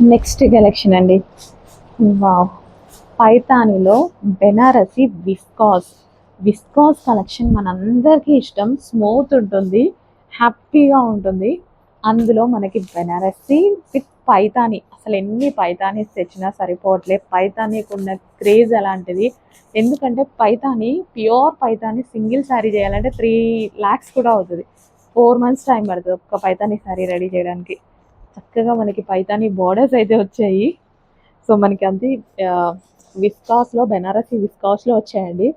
Next collection అండి. Wow. పైతానిలో Banarasi viscose. Viscose collection మనందరికీ ఇష్టం. స్మూత్ ఉంటుంది. హ్యాపీగా ఉంటుంది. అందులో మనకి బెనారసి విత్ పైతాని. అసలు ఎన్ని పైతానీస్ తెచ్చినా సరిపోవట్లే పైతానీకి ఉన్న క్రేజ్ అలాంటిది. ఎందుకంటే పైతాని ప్యూర్ పైతాని సింగిల్ శారీ చేయాలంటే త్రీ ల్యాక్స్ కూడా అవుతుంది. ఫోర్ మంత్స్ టైం పడుతుంది ఒక్క పైతాని శారీ రెడీ చేయడానికి. చక్కగా మనకి పైతాని బోర్డర్స్ అయితే వచ్చాయి. సో మనకి అది విస్కాస్లో బెనారసీ విస్కాస్లో వచ్చాయండి.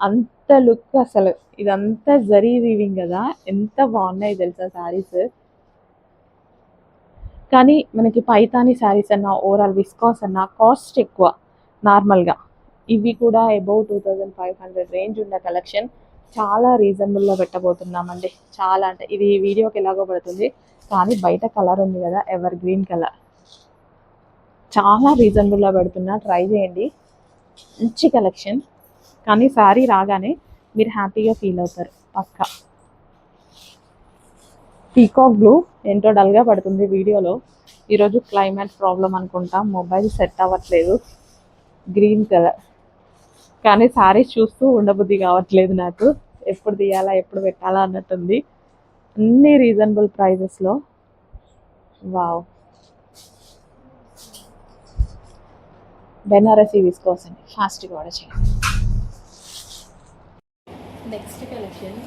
అంత లుక్ అసలు ఇదంతా జరీ వీవింగ్ కదా. ఎంత బాగున్నాయి తెలుసా శారీస్? కానీ మనకి పైతాని శారీస్ అన్న ఓవరాల్ విస్కాస్ అన్న కాస్ట్ ఎక్కువ నార్మల్గా. ఇవి కూడా above two thousand five hundred range ఉన్న కలెక్షన్ చాలా రీజనబుల్లో పెట్టబోతున్నామండి. చాలా అంటే ఇది వీడియోకి ఎలాగో పడుతుంది. కానీ బయట కలర్ ఉంది కదా ఎవర్ గ్రీన్ కలర్. చాలా రీజనబుల్లో పెడుతున్నా. ట్రై చేయండి. మంచి కలెక్షన్ కానీ శారీ రాగానే మీరు హ్యాపీగా ఫీల్ అవుతారు. పక్కా. పీకాక్ బ్లూ ఎంతో డల్గా పడుతుంది వీడియోలో. ఈరోజు క్లైమేట్ ప్రాబ్లం అనుకుంటా. మొబైల్ సెట్ అవ్వట్లేదు. గ్రీన్ కలర్ కానీ శారీస్ చూస్తూ ఉండబుద్ధి కావట్లేదు నాకు. ఎప్పుడు తీయాలా ఎప్పుడు పెట్టాలా అన్నట్టుంది. అన్ని రీజనబుల్ ప్రైజెస్లో వావ్ బెనారసీ విస్కోస్ అండి ఫాస్ట్గా ఆర్డర్ చేయండి. నెక్స్ట్ కలెక్షన్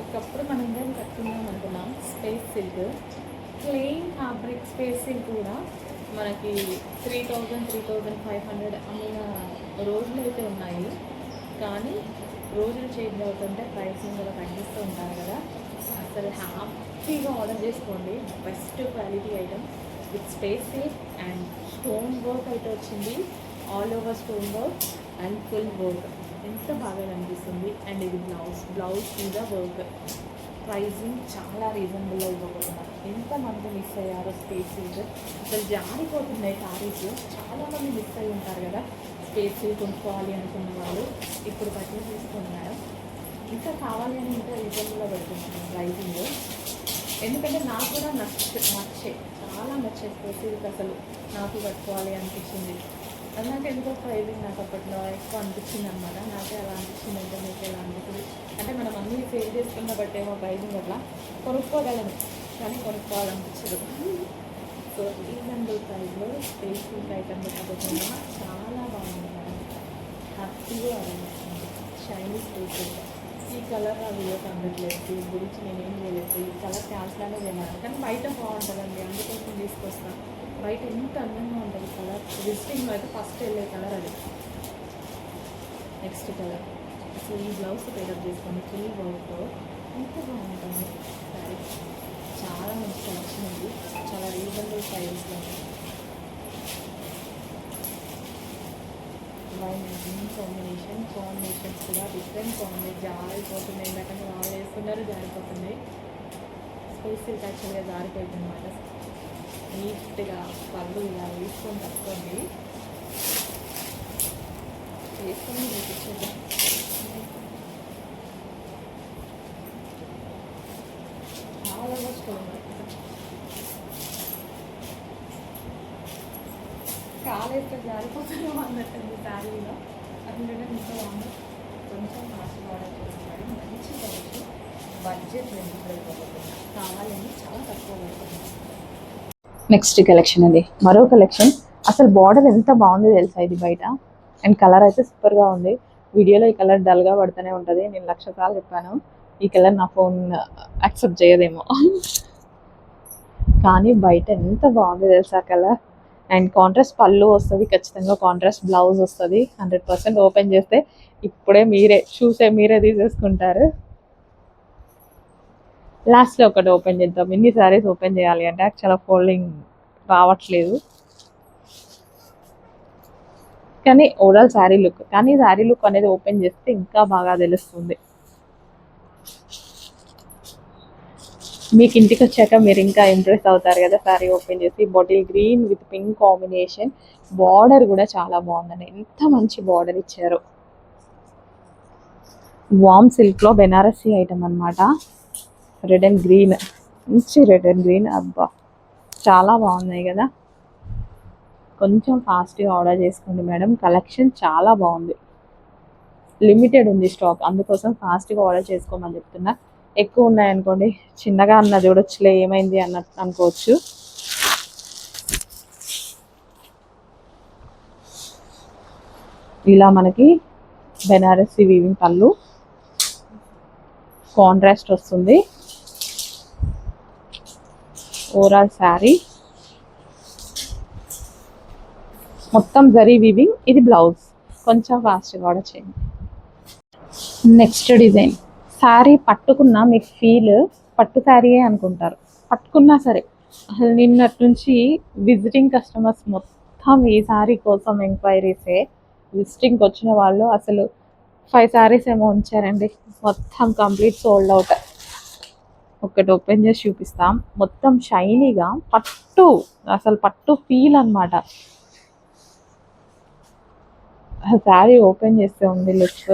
ఒకప్పుడు మనం ఏం కట్టుకున్నాం అనుకున్నాం space silk plain fabric space silk కూడా మనకి three thousand three thousand five hundred అమ్మిన రోజులు అయితే ఉన్నాయి. కానీ రోజులు చేంజ్ అవుతుంటే ప్రైసింగ్ కూడా తగ్గిస్తూ ఉంటారు కదా. అసలు హ్యాపీగా ఆర్డర్ చేసుకోండి. Best quality item with space and stone work అయితే వచ్చింది. All over stone work and full work ఎంత బాగా కనిపిస్తుంది అండ్ ఇది బ్లౌజ్ బ్లౌజ్ మీద వర్క్ ప్రైజింగ్ చాలా రీజనబుల్లో ఎంత ఎంతమంది మిస్ అయ్యారో స్పేసీస్ అసలు జారిపోతున్నాయి సారీస్ చాలామంది మిస్ అయి ఉంటారు కదా. స్పేస్ కొనుక్కోవాలి అనుకున్న వాళ్ళు ఇప్పుడు పర్చేస్ తీసుకున్నారు ఇంకా కావాలి అని ఇంకా రీజనబుల్లో పెడుతున్నాను ప్రైజింగ్ ఎందుకంటే నాకు కూడా నచ్చ నచ్చే చాలా నచ్చే ఇది అసలు నాకు కట్టుకోవాలి అనిపించింది. అది నాకు ఎందుకో ప్రైజింగ్ నాకు అప్పట్లో ఎక్కువ అనిపించింది అనమాట నాకే అలా అనిపించింది అంటే మీకు ఎలా అనిపిస్తుంది? అంటే మనం అన్నీ ఫేస్ చేసుకున్న బట్టేమో ప్రైజింగ్ అట్లా కొనుక్కోగలను కానీ కొనుక్కోవాలనిపించదు. సో ఈ రెండు ప్రైజ్లో స్పేస్ ఫుడ్ ఐటమ్ పెట్టకుండా చాలా బాగుంది. హ్యాపీగా అనిపిస్తుంది. షైనీ స్పేస్ ఈ కలర్ నా వీడియో అందట్లేదు దీని గురించి నేనేం చేయలేదు. ఈ కలర్ క్యాన్స్లానే చేయలేదు కానీ బయట బాగుంటుందండి. అందుకోసం తీసుకొస్తాను బయట ఎంత అందంగా ఉంటుంది కలర్. విజిటింగ్ అయితే ఫస్ట్ వెళ్ళే కలర్ అది. Next colour. సో ఈ బ్లౌజ్ పేరప్ చేసుకోండి ఫుల్ వర్క్తో ఎంత బాగుంటుంది. సారీ చాలా మంచి కలెక్షన్ ఉంది. చాలా రీజనబుల్ ప్రైస్లో బై గ్రీన్ కాంబినేషన్ కాంబినేషన్స్ కూడా డిఫరెంట్ కాంబినేషన్ జారిపోతున్నాయి ఎందుకంటే వాళ్ళు వేస్తున్నారు జారిపోతున్నాయి. స్పేస్ యాక్చువల్గా జారిపోయింది అనమాట నీట్గా పళ్ళు ఇలా వేసుకొని తక్కువండి వేసుకొని చూపించండి చాలా స్టోన్ కాలేస్తే జారిపోతున్నాం అన్నట్టు. శారీలో అందుకంటే ఇంకా బాగుంది కొంచెం ఫాస్ట్ ఆర్డర్ మంచి కలెక్షన్ బడ్జెట్ రెండు కావాలని చాలా తక్కువ నెక్స్ట్ కలెక్షన్ అండి మరో కలెక్షన్ అసలు బార్డర్ ఎంత బాగుంది తెలుసా ఇది బయట? అండ్ కలర్ అయితే సూపర్గా ఉంది. వీడియోలో ఈ కలర్ డల్గా పడుతూనే ఉంటుంది. నేను లక్ష సార్లు చెప్పాను. ఈ కలర్ నా ఫోన్ యాక్సెప్ట్ చేయదేమో. కానీ బయట ఎంత బాగుంది తెలుసా కలర్ అండ్ కాంట్రాస్ట్ పళ్ళు వస్తుంది ఖచ్చితంగా కాంట్రాస్ట్ బ్లౌజ్ వస్తుంది. హండ్రెడ్ పర్సెంట్ ఓపెన్ చేస్తే ఇప్పుడే మీరే చూసే మీరే తీసేసుకుంటారు. లాస్ట్లో ఒకటి ఓపెన్ చేద్దాం. ఇన్ని సారీస్ ఓపెన్ చేయాలి అంటే యాక్చువల్గా ఫోల్డింగ్ రావట్లేదు. కానీ ఓవరాల్ శారీ లుక్ కానీ శారీ లుక్ అనేది ఓపెన్ చేస్తే ఇంకా బాగా తెలుస్తుంది. మీకు ఇంటికి వచ్చాక మీరు ఇంకా ఇంప్రెస్ అవుతారు కదా సారీ ఓపెన్ చేసి bottle green with pink combination border కూడా చాలా బాగుందండి. ఎంత మంచి బార్డర్ ఇచ్చారు. వామ్ సిల్క్లో బెనారసీ ఐటమ్ అనమాట రెడ్ అండ్ గ్రీన్ మంచి రెడ్ అండ్ గ్రీన్ అబ్బా! చాలా బాగున్నాయి కదా. కొంచెం ఫాస్ట్గా ఆర్డర్ చేసుకోండి మేడం. కలెక్షన్ చాలా బాగుంది. లిమిటెడ్ ఉంది స్టాక్ అందుకోసం ఫాస్ట్గా ఆర్డర్ చేసుకోమని చెప్తున్నా. ఎక్కువ ఉన్నాయనుకోండి చిన్నగా అన్న చూడొచ్చులే ఏమైంది అన్న అనుకోవచ్చు. ఇలా మనకి బెనారసి వీవింగ్ పళ్ళు. కాంట్రాస్ట్ వస్తుంది. ఓవరాల్ శారీ మొత్తం జరీ వీవింగ్ ఇది బ్లౌజ్. కొంచెం ఫాస్ట్గా కూడా చేయండి. నెక్స్ట్ డిజైన్ శారీ పట్టుకున్నా మీకు ఫీల్ పట్టు శారీయే అనుకుంటారు. పట్టుకున్నా సరే అసలు నిన్నటి నుంచి విజిటింగ్ కస్టమర్స్ మొత్తం ఈ శారీ కోసం ఎంక్వైరీసే విజిటింగ్కి వచ్చిన వాళ్ళు అసలు ఫైవ్ శారీస్ ఏమో ఉంచారండి. మొత్తం కంప్లీట్ సోల్డ్ అవుట్ ఒకటి ఓపెన్ చేసి చూపిస్తాం. మొత్తం షైనీగా పట్టు అసలు పట్టు ఫీల్ అనమాట శారీ ఓపెన్ చేస్తే ఉంది లుక్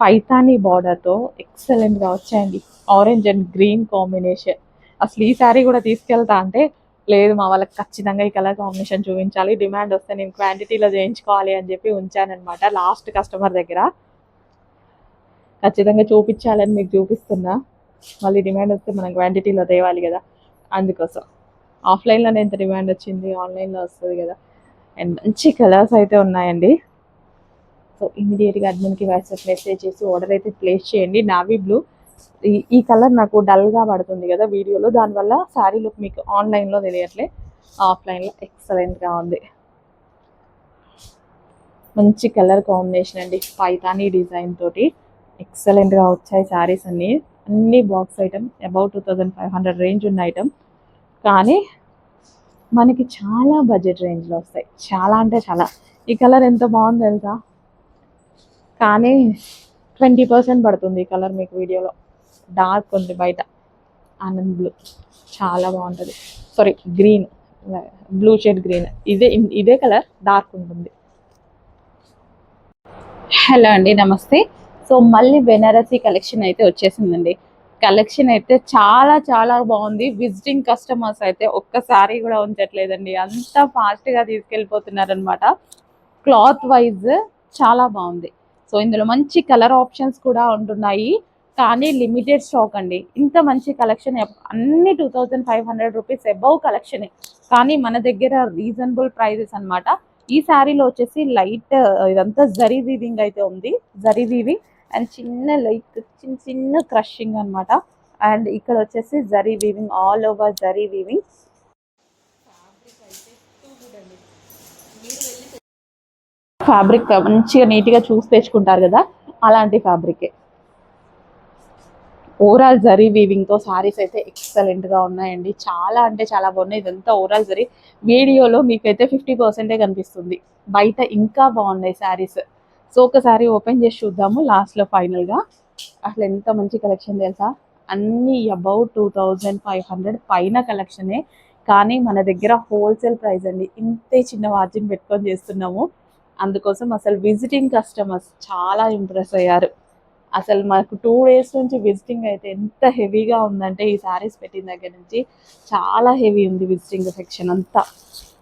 పైతానీ బార్డర్తో ఎక్సలెంట్గా వచ్చాయండి. Orange and green combination. అసలు ఈ శారీ కూడా తీసుకెళ్తా అంటే లేదు మా వాళ్ళకి ఖచ్చితంగా ఈ కలర్ కాంబినేషన్ చూపించాలి. డిమాండ్ వస్తే నేను క్వాంటిటీలో చేయించుకోవాలి అని చెప్పి ఉంచానమాట లాస్ట్ కస్టమర్ దగ్గర. ఖచ్చితంగా చూపించాలని మీకు చూపిస్తున్నా. మళ్ళీ డిమాండ్ వస్తే మనం క్వాంటిటీలో తేవాలి కదా. అందుకోసం. ఆఫ్లైన్లోనే ఎంత డిమాండ్ వచ్చింది ఆన్లైన్లో వస్తుంది కదా. అండ్ మంచి కలర్స్ అయితే ఉన్నాయండి. సో ఇమీడియట్గా అడ్మిన్కి వాట్సాప్ మెసేజ్ చేసి ఆర్డర్ అయితే ప్లేస్ చేయండి. నావీ బ్లూ ఈ ఈ కలర్ నాకు డల్గా పడుతుంది కదా వీడియోలో దానివల్ల శారీ లుక్ మీకు ఆన్లైన్లో తెలియట్లే. ఆఫ్లైన్లో ఎక్సలెంట్గా ఉంది. మంచి కలర్ కాంబినేషన్ అండి. పైతానీ డిజైన్ తోటి ఎక్సలెంట్గా వచ్చాయి శారీస్ అన్నీ. అన్ని box item about two thousand five hundred range ఉన్న ఐటమ్ కానీ మనకి చాలా బడ్జెట్ రేంజ్లో వస్తాయి. చాలా అంటే చాలా. ఈ కలర్ ఎంత బాగుంది తెలుసా? కానీ ట్వంటీ పర్సెంట్ పడుతుంది కలర్ మీకు వీడియోలో. డార్క్ ఉంది బయట. ఆనంద్ బ్లూ. చాలా బాగుంటుంది. Sorry green. Blue shade green ఇదే ఇదే కలర్ డార్క్ ఉంటుంది. హలో అండి నమస్తే. సో మళ్ళీ బెనారసీ కలెక్షన్ అయితే వచ్చేసిందండి. కలెక్షన్ అయితే చాలా చాలా బాగుంది. విజిటింగ్ కస్టమర్స్ అయితే ఒక్కసారి కూడా ఉంచట్లేదండి. అంత ఫాస్ట్గా తీసుకెళ్ళిపోతున్నారు అనమాట క్లాత్ వైజ్ చాలా బాగుంది. సో ఇందులో మంచి కలర్ ఆప్షన్స్ కూడా ఉంటున్నాయి. కానీ లిమిటెడ్ స్టాక్ అండి. ఇంత మంచి కలెక్షన్ అన్ని two thousand five hundred rupees above కలెక్షనే. కానీ మన దగ్గర రీజనబుల్ ప్రైజెస్ అన్నమాట. ఈ శారీలో వచ్చేసి లైట్ ఇదంతా జరీ వీవింగ్ అయితే ఉంది. జరీ వీవింగ్ అండ్ చిన్న లైట్ చిన్న చిన్న క్రషింగ్ అన్నమాట. అండ్ ఇక్కడ వచ్చేసి zari weaving all over zari weaving. Fabric మంచిగా నీట్గా చూసి తెచ్చుకుంటారు కదా అలాంటి ఫ్యాబ్రికే ఓవరాల్ జరీ వీవింగ్తో సారీస్ అయితే ఎక్సలెంట్గా ఉన్నాయండి. చాలా అంటే చాలా బాగున్నాయి. ఇదంతా ఓవరాల్ జరీ వీడియోలో మీకైతే ఫిఫ్టీ పర్సెంటే కనిపిస్తుంది. బయట ఇంకా బాగున్నాయి శారీస్ సో ఒకసారి ఓపెన్ చేసి చూద్దాము. లాస్ట్లో ఫైనల్గా అసలు ఎంత మంచి కలెక్షన్ తెలుసా? అన్నీ about two thousand five hundred పైన కలెక్షనే కానీ మన దగ్గర హోల్సేల్ ప్రైస్ అండి. ఇంతే చిన్న మార్జిన్ పెట్టుకొని చేస్తున్నాము. అందుకోసం అసలు విజిటింగ్ కస్టమర్స్ చాలా ఇంప్రెస్ అయ్యారు. అసలు మాకు టూ డేస్ నుంచి విజిటింగ్ అయితే ఎంత హెవీగా ఉందంటే ఈ శారీస్ పెట్టిన దగ్గర నుంచి చాలా హెవీ ఉంది విజిటింగ్ సెక్షన్ అంతా.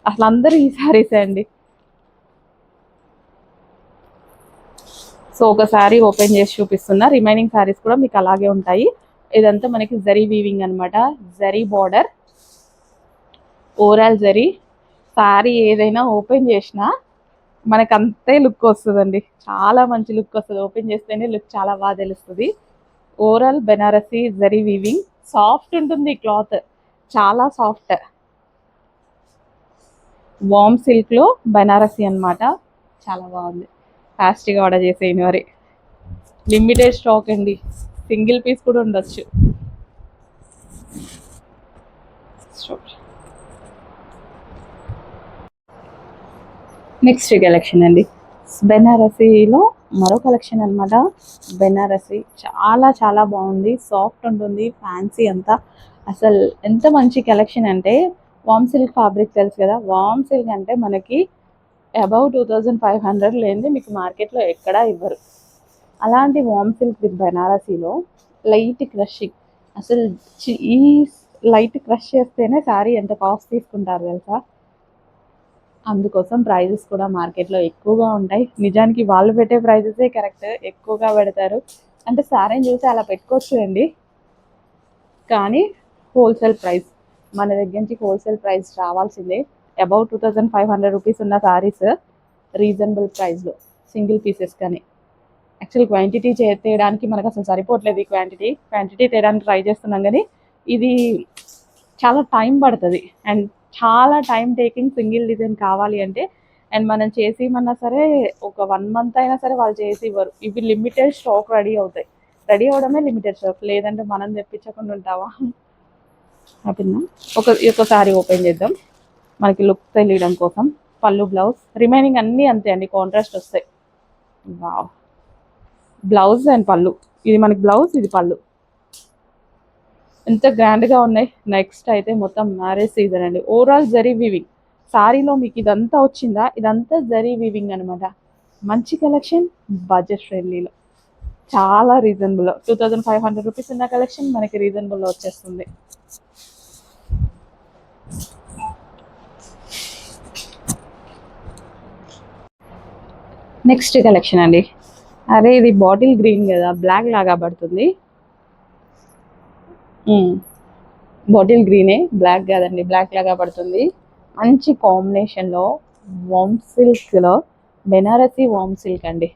అసలు అందరూ ఈ శారీసే అండి. సో ఒక శారీ ఓపెన్ చేసి చూపిస్తున్నా రిమైనింగ్ శారీస్ కూడా మీకు అలాగే ఉంటాయి. ఇదంతా మనకి జరీ వీవింగ్ అనమాట జరీ బార్డర్ ఓవరాల్ జరీ శారీ ఏదైనా ఓపెన్ చేసినా మనకు అంతే లుక్ వస్తుందండి. చాలా మంచి లుక్ వస్తుంది. ఓపెన్ చేస్తేనే లుక్ చాలా బాగా తెలుస్తుంది. Overall Banarasi zari weaving soft ఉంటుంది క్లాత్. చాలా సాఫ్ట్ వామ్ సిల్క్లో బెనారసీ అనమాట చాలా బాగుంది. ఫాస్ట్గా ఆర్డర్ చేసేయండి మరి. లిమిటెడ్ స్టాక్ అండి. సింగిల్ పీస్ కూడా ఉండొచ్చు. నెక్స్ట్ కలెక్షన్ అండి. బెనారసీలో మరో కలెక్షన్ అనమాట బెనారసీ చాలా చాలా బాగుంది. సాఫ్ట్ ఉంటుంది ఫ్యాన్సీ అంతా. అసలు ఎంత మంచి కలెక్షన్ అంటే వామ్ సిల్క్ ఫ్యాబ్రిక్ తెలుసు కదా? వామ్ సిల్క్ అంటే మనకి about two thousand five hundred లేనిది మీకు మార్కెట్లో ఎక్కడా ఇవ్వరు. అలాంటి వామ్ సిల్క్ విత్ బెనారసీలో లైట్ క్రషింగ్ అసలు ఈ లైట్ క్రష్ చేస్తేనే శారీ ఎంత కాస్ట్ తీసుకుంటారు తెలుసా? అందుకోసం ప్రైజెస్ కూడా మార్కెట్లో ఎక్కువగా ఉంటాయి. నిజానికి వాళ్ళు పెట్టే ప్రైజెసే కరెక్ట్ ఎక్కువగా పెడతారు. అంటే సారీని చూసి అలా పెట్టుకోవచ్చు అండి. కానీ హోల్సేల్ ప్రైస్ మన దగ్గర నుంచి హోల్సేల్ ప్రైస్ రావాల్సిందే. About two thousand five hundred rupees ఉన్న సారీస్ రీజనబుల్ ప్రైస్లో సింగిల్ పీసెస్ కానీ. యాక్చువల్ క్వాంటిటీ చే తేయడానికి మనకు అసలు సరిపోవట్లేదు ఈ క్వాంటిటీ క్వాంటిటీ తేయడానికి ట్రై చేస్తున్నాం కానీ ఇది చాలా టైం పడుతుంది. అండ్ చాలా టైం టేకింగ్ సింగిల్ డిజైన్ కావాలి అంటే అండ్ మనం చేసి ఇవ్వన్నా సరే ఒక వన్ మంత్ అయినా సరే వాళ్ళు చేసి ఇవ్వరు ఇవి లిమిటెడ్ స్టాక్ రెడీ అవుతాయి. రెడీ అవడమే లిమిటెడ్ స్టాక్ లేదంటే మనం తెప్పించకుండా ఉంటావా? అప్పుడున్నా ఒక ఒకసారి ఓపెన్ చేద్దాం. మనకి లుక్ తెలియడం కోసం. పళ్ళు బ్లౌజ్ రిమైనింగ్ అన్నీ అంతే అండి. కాంట్రాస్ట్ వస్తాయి. వావ్ బ్లౌజ్ అండ్ పళ్ళు. ఇది మనకి బ్లౌజ్ ఇది పళ్ళు. ఎంత గ్రాండ్గా ఉన్నాయి. నెక్స్ట్ అయితే మొత్తం మ్యారేజ్ సీజన్ అండి. ఓవరాల్ జరీ వివింగ్ సారీలో మీకు ఇదంతా వచ్చిందా? ఇదంతా జరీ వివింగ్ అనమాట మంచి కలెక్షన్ బడ్జెట్ ఫ్రెండ్లీలో చాలా reasonable two thousand five hundred rupees ఉన్న కలెక్షన్ మనకి రీజనబుల్లో వచ్చేస్తుంది. నెక్స్ట్ కలెక్షన్ అండి. అరే ఇది బాటిల్ గ్రీన్ కదా. బ్లాక్ లాగా పడుతుంది. బాటిల్ గ్రీనే బ్లాక్ కాదండి బ్లాక్ లాగా పడుతుంది. మంచి కాంబినేషన్లో వామ్ సిల్క్లో బెనారసీ వామ్ సిల్క్ అండి.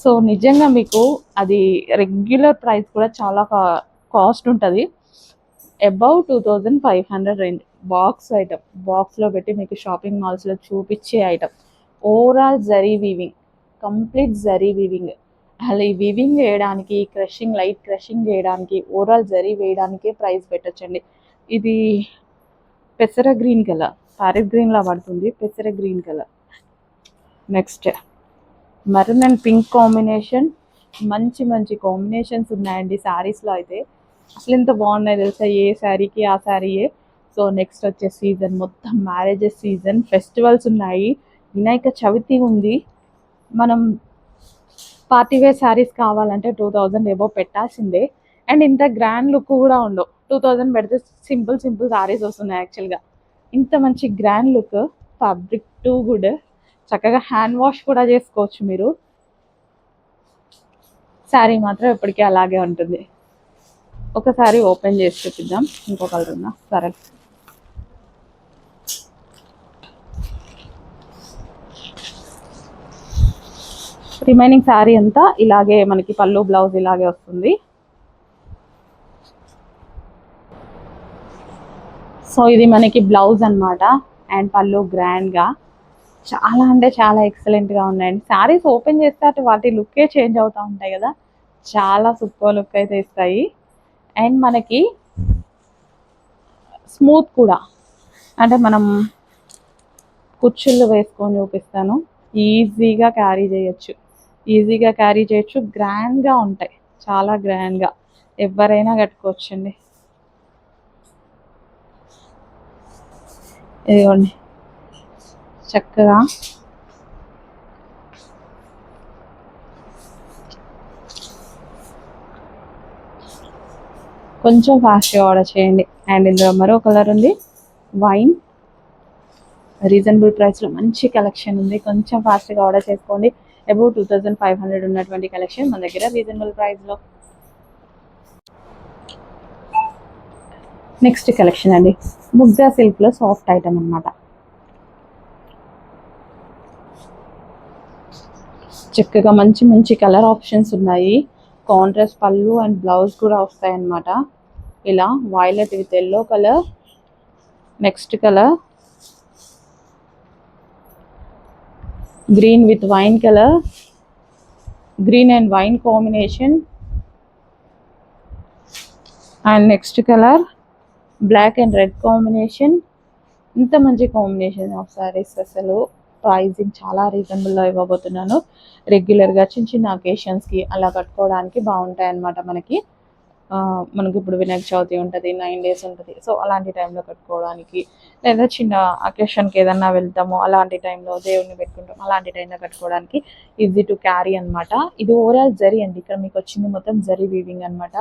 సో నిజంగా మీకు అది రెగ్యులర్ ప్రైస్ కూడా చాలా కాస్ట్ ఉంటుంది. Above two thousand five hundred range box item బాక్స్లో పెట్టి మీకు షాపింగ్ మాల్స్లో చూపించే item overall zari weaving complete zari weaving అలా ఈ వీవింగ్ వేయడానికి క్రషింగ్ లైట్ క్రషింగ్ చేయడానికి ఓవరాల్ జరీ వేయడానికి ప్రైస్ పెట్టచ్చండి. ఇది పెసర గ్రీన్ కలర్ ప్యారెట్ గ్రీన్లా పడుతుంది పెసర green colour next maroon and pink combination మంచి మంచి కాంబినేషన్స్ ఉన్నాయండి శారీస్లో అయితే. అసలు ఎంత బాగున్నాయి తెలుసా ఏ శారీకి ఆ శారీయే సో నెక్స్ట్ వచ్చే సీజన్ మొత్తం మ్యారేజెస్ సీజన్ ఫెస్టివల్స్ ఉన్నాయి. వినాయక చవితి ఉంది. మనం పార్టీ వేర్ శారీస్ కావాలంటే టూ థౌజండ్ ఏబో పెట్టాల్సిందే. అండ్ ఇంత గ్రాండ్ లుక్ కూడా ఉండవు. టూ థౌజండ్ పెడితే సింపుల్ సింపుల్ శారీస్ వస్తున్నాయి యాక్చువల్గా. ఇంత మంచి grand look fabric too good. చక్కగా హ్యాండ్ వాష్ కూడా చేసుకోవచ్చు మీరు. శారీ మాత్రం ఎప్పటికీ అలాగే ఉంటుంది. ఒకసారి ఓపెన్ చేసి చూపిద్దాం. ఇంకో కలర్ ఉందా? సరే. రిమైనింగ్ శారీ అంతా ఇలాగే మనకి పళ్ళు బ్లౌజ్ ఇలాగే వస్తుంది. సో ఇది మనకి బ్లౌజ్ అన్నమాట. అండ్ పళ్ళు గ్రాండ్గా. చాలా అంటే చాలా ఎక్సలెంట్గా ఉన్నాయండి. శారీస్ ఓపెన్ చేస్తే అటు వాటి లుక్కే చేంజ్ అవుతూ ఉంటాయి కదా. చాలా సూపర్ లుక్ అయితే ఇస్తాయి. అండ్ మనకి స్మూత్ కూడా. అంటే మనం కుచ్చుళ్ళు వేసుకొని చూపిస్తాను. ఈజీగా క్యారీ చేయొచ్చు. ఈజీగా క్యారీ చేయొచ్చు. గ్రాండ్గా ఉంటాయి. చాలా గ్రాండ్గా. ఎవరైనా కట్టుకోవచ్చండి. ఇదిగోండి. చక్కగా కొంచెం ఫాస్ట్గా ఆర్డర్ చేయండి. అండ్ ఇందులో మరో కలర్ ఉంది. వైన్ రీజనబుల్ ప్రైస్లో మంచి కలెక్షన్ ఉంది. కొంచెం ఫాస్ట్గా ఆర్డర్ చేసుకోండి. About two thousand five hundred ఉన్నటువంటి కలెక్షన్ మన దగ్గర రీజనబుల్ ప్రైస్లో నెక్స్ట్ కలెక్షన్ అండి. ముగ్గా సిల్క్లో సాఫ్ట్ ఐటమ్ అన్నమాట. చక్కగా మంచి మంచి కలర్ ఆప్షన్స్ ఉన్నాయి. కాంట్రాస్ట్ పళ్ళు అండ్ బ్లౌజ్ కూడా వస్తాయి అన్నమాట ఇలా violet with yellow colour next colour green with wine colour green and wine combination and next colour black and red combination ఇంత మంచి కాంబినేషన్ ఆఫ్ సారీస్ అసలు. ప్రైజింగ్ చాలా రీజనబుల్లో ఇవ్వబోతున్నాను. రెగ్యులర్గా చిన్న చిన్న అకేషన్స్కి అలా కట్టుకోవడానికి బాగుంటాయి అన్నమాట మనకి. మనకి ఇప్పుడు వినాయక చవితి ఉంటుంది నైన్ డేస్ ఉంటుంది. సో అలాంటి టైంలో కట్టుకోవడానికి లేదా చిన్న అకేషన్కి ఏదన్నా వెళ్తాము అలాంటి టైంలో దేవుడిని పెట్టుకుంటాం అలాంటి టైంలో కట్టుకోవడానికి ఈజీ టు క్యారీ అనమాట ఇది ఓవరాల్ జరీ అండి. ఇక్కడ మీకు వచ్చింది మొత్తం జరీ వీవింగ్ అన్నమాట.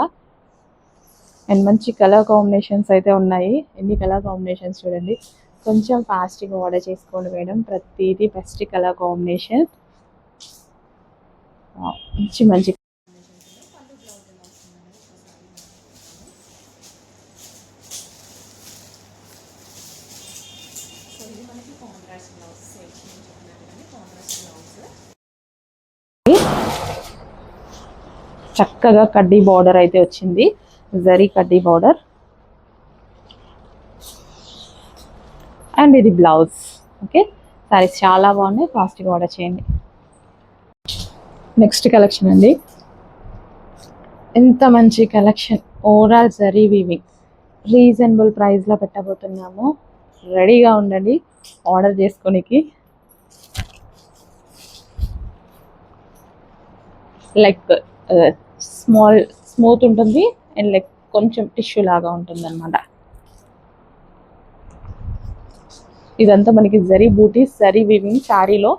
అండ్ మంచి కలర్ కాంబినేషన్స్ అయితే ఉన్నాయి. ఎన్ని కలర్ కాంబినేషన్స్ చూడండి. కొంచెం ఫాస్ట్గా ఆర్డర్ చేసుకోండి మేడం. ప్రతిదీ బెస్ట్ కలర్ కాంబినేషన్ మంచి మంచి మనకి కాంట్రాస్ట్ బ్లౌజ్ చెప్పినట్టుగానే కాంట్రాస్ట్ బ్లౌజ్ చక్కగా కడ్డీ బార్డర్ అయితే వచ్చింది. జరీ కడ్డీ బార్డర్. అండ్ ఇది బ్లౌజ్. ఓకే? సారీస్ చాలా బాగున్నాయి. ఫాస్ట్గా ఆర్డర్ చేయండి. నెక్స్ట్ కలెక్షన్ అండి. ఎంత మంచి collection. Overall zari weaving reasonable ప్రైస్లో పెట్టబోతున్నాము. రెడీగా ఉండండి. ఆర్డర్ చేసుకోనికి. లైక్ స్మాల్ స్మూత్ ఉంటుంది. అండ్ లైక్ కొంచెం టిష్యూ లాగా ఉంటుంది అనమాట ఇదంతా మనకి జరీ బూటీ జరీ వివింగ్ శారీలో.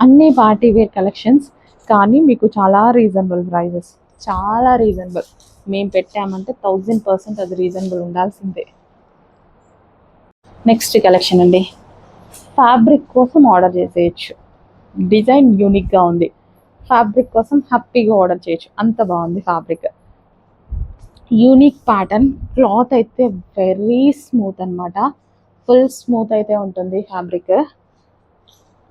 అన్ని పార్టీ వేర్ కలెక్షన్స్ కానీ మీకు చాలా రీజనబుల్ ప్రైజెస్ చాలా రీజనబుల్ మేము పెట్టామంటే థౌజండ్ పర్సెంట్ అది రీజనబుల్ ఉండాల్సిందే. నెక్స్ట్ కలెక్షన్ అండి. ఫ్యాబ్రిక్ కోసం ఆర్డర్ చేసేయచ్చు. డిజైన్ యూనిక్గా ఉంది. ఫ్యాబ్రిక్ కోసం హ్యాపీగా ఆర్డర్ చేయొచ్చు. అంత బాగుంది ఫ్యాబ్రిక్ యూనిక్ ప్యాటర్న్ క్లాత్ అయితే వెరీ స్మూత్ అన్నమాట. ఫుల్ స్మూత్ అయితే ఉంటుంది ఫ్యాబ్రిక్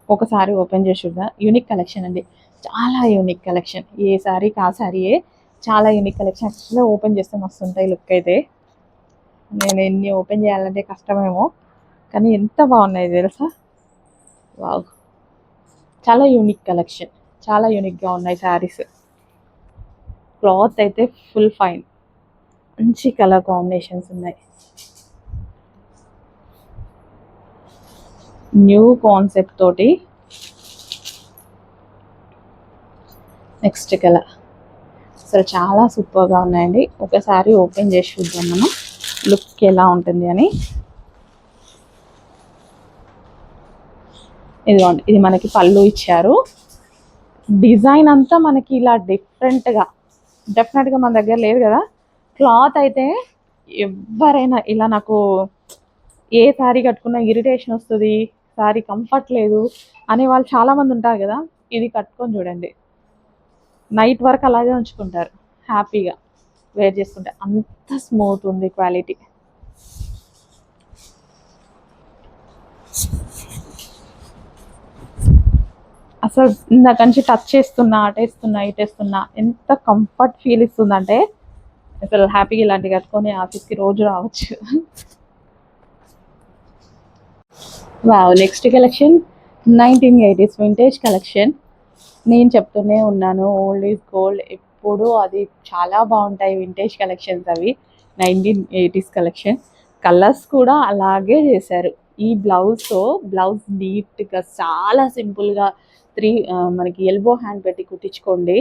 ఒకసారి ఓపెన్ చేసి చూద్దాం. యూనిక్ కలెక్షన్ అండి. చాలా యూనిక్ కలెక్షన్. ఏ సారీకి ఆ సారీయే చాలా యూనిక్ కలెక్షన్. యాక్చువల్గా ఓపెన్ చేస్తే మస్తు ఉంటాయి లుక్ అయితే. నేను ఎన్ని ఓపెన్ చేయాలంటే కష్టమేమో కానీ ఎంత బాగున్నాయి తెలుసా? వావ్. చాలా యూనిక్ కలెక్షన్. చాలా యూనిక్గా ఉన్నాయి శారీస్ క్లాత్ అయితే ఫుల్ ఫైన్. మంచి కలర్ కాంబినేషన్స్ ఉన్నాయి. న్యూ కాన్సెప్ట్ తోటి నెక్స్ట్ కల. అసలు చాలా సూపర్గా ఉన్నాయండి. ఒకసారి ఓపెన్ చేసి చూద్దాం మనం. లుక్ ఎలా ఉంటుంది అని. ఇదిగోండి ఇది మనకి పళ్ళు ఇచ్చారు. డిజైన్ అంతా మనకి ఇలా డిఫరెంట్గా డెఫినెట్గా మన దగ్గర లేదు కదా. క్లాత్ అయితే ఎవరైనా ఇలా నాకు ఏ శారీ కట్టుకున్నా ఇరిటేషన్ వస్తుంది శారీ కంఫర్ట్ లేదు అనే వాళ్ళు చాలామంది ఉంటారు కదా ఇది కట్టుకొని చూడండి. నైట్ వరకు అలాగే ఉంచుకుంటారు హ్యాపీగా వేర్ చేసుకుంటే అంత స్మూత్ ఉంది క్వాలిటీ అసలు ఇందాక నుంచి టచ్ చేస్తున్నా అటేస్తున్నా ఇటేస్తున్నా ఎంత కంఫర్ట్ ఫీల్ ఇస్తుందంటే అసలు హ్యాపీగా ఇలాంటివి కట్టుకొని ఆఫీస్కి రోజు రావచ్చు. Wow next collection nineteen eighties vintage collection నేను చెప్తూనే ఉన్నాను ఓల్డ్ ఈజ్ గోల్డ్ ఎప్పుడు అది చాలా బాగుంటాయి వింటేజ్ కలెక్షన్స్ అవి. నైన్టీన్ ఎయిటీస్ కలెక్షన్ కలర్స్ కూడా అలాగే చేశారు. ఈ బ్లౌజ్తో బ్లౌజ్ నీట్గా చాలా సింపుల్గా త్రీ మనకి ఎల్బో హ్యాండ్ పెట్టి కుట్టించుకోండి.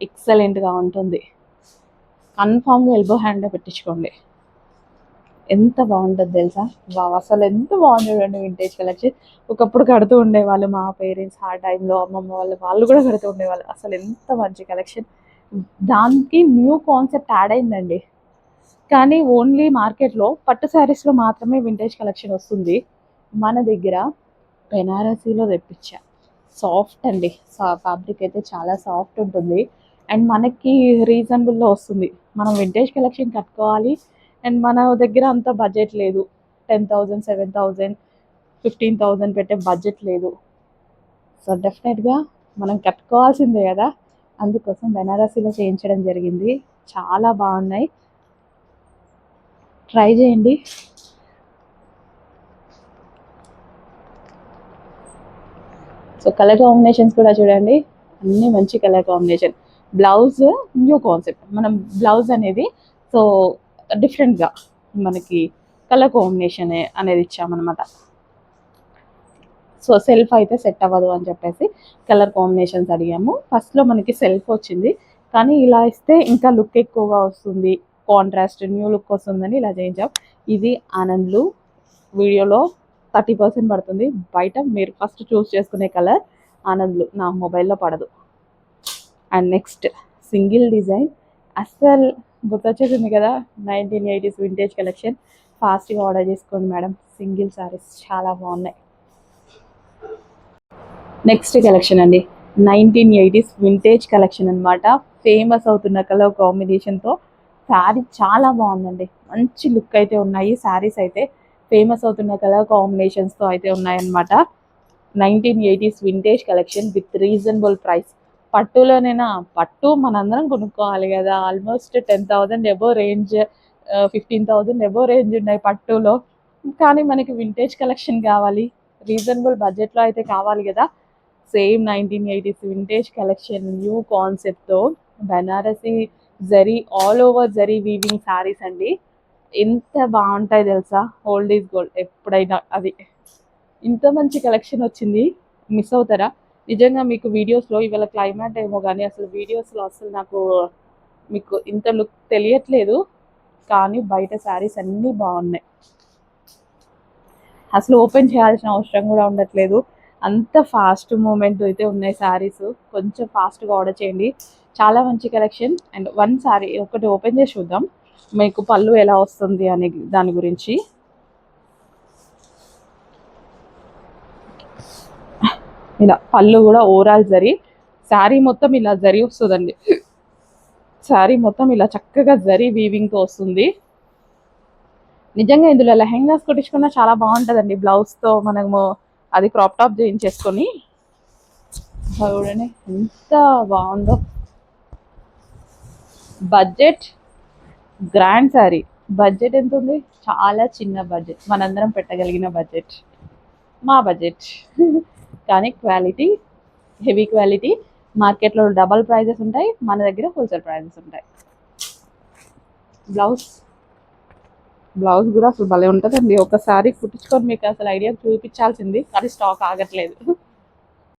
ఎక్సలెంట్గా ఉంటుంది. కన్ఫామ్గా ఎల్బో హ్యాండ్ పెట్టించుకోండి. ఎంత బాగుంటుంది తెలుసా? వావ్ అసలు ఎంత బాగుంది చూడండి వింటేజ్ కలెక్షన్ ఒకప్పుడు కడుతూ ఉండేవాళ్ళు మా పేరెంట్స్ ఆ టైంలో అమ్మమ్మ వాళ్ళు వాళ్ళు కూడా కడుతూ ఉండేవాళ్ళు. అసలు ఎంత మంచి కలెక్షన్ దానికి న్యూ కాన్సెప్ట్ యాడ్ అయిందండి. కానీ ఓన్లీ మార్కెట్లో పట్టు శారీస్లో మాత్రమే వింటేజ్ కలెక్షన్ వస్తుంది. మన దగ్గర బెనారసీలో తెప్పించా. సాఫ్ట్ అండి. ఫ్యాబ్రిక్ అయితే చాలా సాఫ్ట్ ఉంటుంది. అండ్ మనకి రీజనబుల్లో వస్తుంది. మనం వింటేజ్ కలెక్షన్ కట్టుకోవాలి. అండ్ మన దగ్గర అంత బడ్జెట్ లేదు. Ten thousand seven thousand fifteen thousand పెట్టే బడ్జెట్ లేదు. సో డెఫినెట్గా మనం కట్టుకోవాల్సిందే కదా. అందుకోసం బెనారసీలో చేయించడం జరిగింది. చాలా బాగున్నాయి. ట్రై చేయండి. సో కలర్ కాంబినేషన్స్ కూడా చూడండి. అన్నీ మంచి colour combination blouse new concept మనం బ్లౌజ్ అనేది సో డిఫరెంట్గా మనకి కలర్ కాంబినేషన్ అనేది ఇచ్చామన్నమాట. సో సెల్ఫ్ అయితే సెట్ అవ్వదు అని చెప్పేసి కలర్ కాంబినేషన్స్ అడిగాము. ఫస్ట్లో మనకి సెల్ఫ్ వచ్చింది. కానీ ఇలా ఇస్తే ఇంకా లుక్ ఎక్కువగా వస్తుంది. కాంట్రాస్ట్ న్యూ లుక్ వస్తుందని ఇలా చేయించాం. ఇది ఆనంద్లు వీడియోలో థర్టీ పర్సెంట్ పడుతుంది. బయట మీరు ఫస్ట్ చూస్ చేసుకునే కలర్ ఆనంద్లు. నా మొబైల్లో పడదు. అండ్ నెక్స్ట్ సింగిల్ డిజైన్ అస్సలు గుర్తొచ్చేసింది కదా నైన్టీన్ ఎయిటీస్ వింటేజ్ కలెక్షన్ ఫాస్ట్గా ఆర్డర్ చేసుకోండి మేడం. సింగిల్ సారీస్ చాలా బాగున్నాయి. నెక్స్ట్ కలెక్షన్ అండి. నైన్టీన్ ఎయిటీస్ వింటేజ్ కలెక్షన్ అనమాట ఫేమస్ అవుతున్న కలర్ కాంబినేషన్తో శారీ చాలా బాగుందండి. మంచి లుక్ అయితే ఉన్నాయి శారీస్ అయితే. ఫేమస్ అవుతున్న కలర్ కాంబినేషన్స్తో అయితే ఉన్నాయన్నమాట. Nineteen eighties vintage collection with reasonable price పట్టులోనైనా పట్టు మనందరం కొనుక్కోవాలి కదా. Almost ten thousand above range fifteen thousand above range ఉన్నాయి పట్టులో. కానీ మనకి వింటేజ్ కలెక్షన్ కావాలి. రీజనబుల్ బడ్జెట్లో అయితే కావాలి కదా. Same nineteen eighties vintage collection new కాన్సెప్ట్తో Banarasi zari all over zari weaving saris అండి. ఎంత బాగుంటాయి తెలుసా? ఓల్డ్ ఈజ్ గోల్డ్ ఎప్పుడైనా అది ఇంత మంచి కలెక్షన్ వచ్చింది మిస్ అవుతారా? నిజంగా మీకు వీడియోస్లో ఇవాళ క్లైమేట్ ఏమో కానీ అసలు వీడియోస్లో అసలు నాకు మీకు ఇంత లుక్ తెలియట్లేదు. కానీ బయట శారీస్ అన్నీ బాగున్నాయి. అసలు ఓపెన్ చేయాల్సిన అవసరం కూడా ఉండట్లేదు. అంత ఫాస్ట్ మూమెంట్ అయితే ఉన్నాయి శారీస్ కొంచెం ఫాస్ట్గా ఆర్డర్ చేయండి. చాలా మంచి కలెక్షన్ అండ్ వన్ శారీ ఒకటి ఓపెన్ చేసి చూద్దాం. మీకు పళ్ళు ఎలా వస్తుంది అనే దాని గురించి. ఇలా పళ్ళు కూడా ఓవరాల్ జరి శారీ మొత్తం ఇలా జరి వస్తుందండి. శారీ మొత్తం ఇలా చక్కగా జరీ వీవింగ్తో వస్తుంది. నిజంగా ఇందులో లెహెంగాస్ కుట్టించుకున్నా చాలా బాగుంటుందండి బ్లౌజ్తో మనము అది క్రాప్ టాప్ చేయించేసుకొని. చూడండి ఎంత బాగుందో. Budget grand sari. బడ్జెట్ ఎంత ఉంది? చాలా చిన్న బడ్జెట్. మనందరం పెట్టగలిగిన బడ్జెట్. మా బడ్జెట్. కానీ క్వాలిటీ హెవీ క్వాలిటీ. మార్కెట్లో డబల్ ప్రైజెస్ ఉంటాయి మన దగ్గర హోల్సేల్ ప్రైజెస్ ఉంటాయి. బ్లౌజ్ బ్లౌజ్ కూడా అసలు భలే ఉంటుందండి. ఒకసారి కుట్టించుకొని మీకు అసలు ఐడియా చూపించాల్సింది కానీ స్టాక్ ఆగట్లేదు.